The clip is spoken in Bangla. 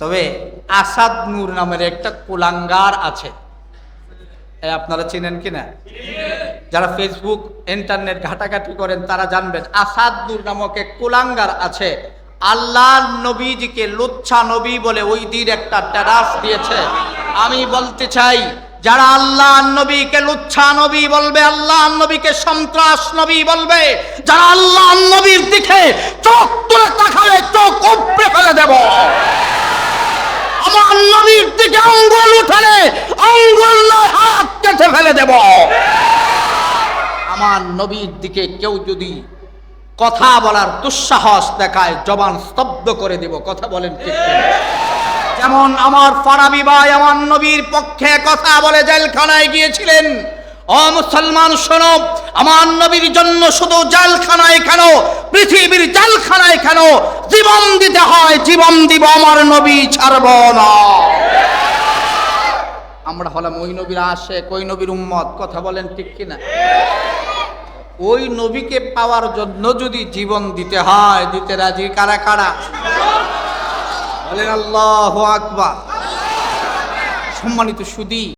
তবে আসাদ নূর নামের একটা কুলাঙ্গার আছে। আপনারা চিনেন কিনা যারা ফেসবুক ইন্টারনেট ঘাটাঘাটি করেন, তারা জানবেন আসাদ নূর নামক এক কুলাঙ্গার আছে। আল্লাহ নবীজিকে লুচ্ছা নবী বলে ওই দিন একটা টেরাস দিয়েছে। আমি বলতে চাই, যারা আল্লাহ নবীকে লুচ্ছা নবী বলবে, আল্লাহ নবীকে সন্ত্রাস নবী বলবে, যারা আল্লাহ নবীর দিকে চোখ তুলে দেব। আমার নবীর দিকে কেউ যদি কথা বলার দুঃসাহস দেখায়, জবান স্তব্ধ করে দেব। কথা বলেন ঠিক যেমন আমার ফারাবি ভাই আমার নবীর পক্ষে কথা বলে জেলখানায় গিয়েছিলেন। ও মুসলমান, শোনো, আমার নবীর জন্য শুধু জেলখানায় কেন, পৃথিবীর জেলখানায় কেন জীবন দিতে হয়? জীবন দিব আমার নবী, ছাড়ব না। আমরা হলাম ওই নবীর আসে ওই নবীর উম্মত। কথা বলেন ঠিক কিনা? ওই নবীকে পাওয়ার জন্য যদি জীবন দিতে হয়, দিতে রাজি কারা কারা? বলেন আল্লাহ আকবা সম্মানিত সুদী।